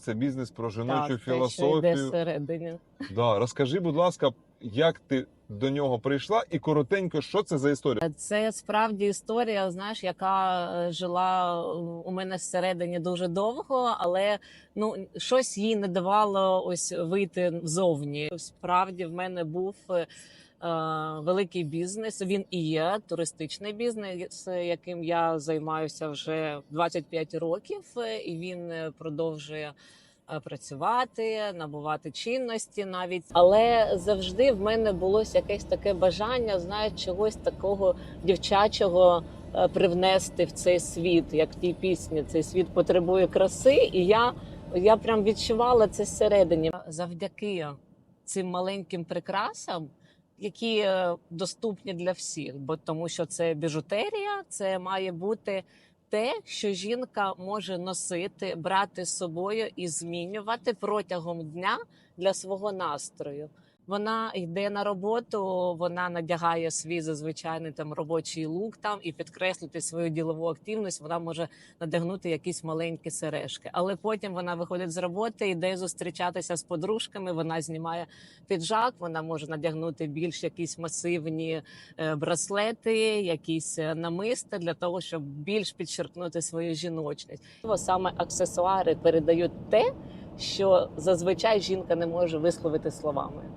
Це бізнес про жіночу так, філософію. йде всередині. Да, розкажи, будь ласка, як ти до нього прийшла, і коротенько, що це за історія? Це справді історія, знаєш, яка е, жила е, у мене всередині дуже довго, але ну щось їй не давало ось вийти зовні. Справді в мене був. е, Великий бізнес, він і є туристичний бізнес, яким я займаюся вже 25 років, і він продовжує працювати, набувати чинності навіть. Але завжди в мене було якесь таке бажання, знаєш, чогось такого дівчачого е, привнести в цей світ, як в тій пісні. Цей світ потребує краси, і я, я прям відчувала це всередині. Завдяки цим маленьким прикрасам. Які е, доступні для всіх, бо тому що це біжутерія, це має бути те, що жінка може носити, брати з собою і змінювати протягом дня для свого настрою. Вона йде на роботу, вона надягає свій зазвичайний там робочий лук там і підкреслити свою ділову активність. Вона може надягнути якісь маленькі сережки. Але потім вона виходить з роботи, йде зустрічатися з подружками. Вона знімає піджак. Вона може надягнути більш якісь масивні е, браслети, якісь е, намисти для того, щоб більш підчеркнути свою жіночність. Саме аксесуари передають те, що зазвичай жінка не може висловити словами.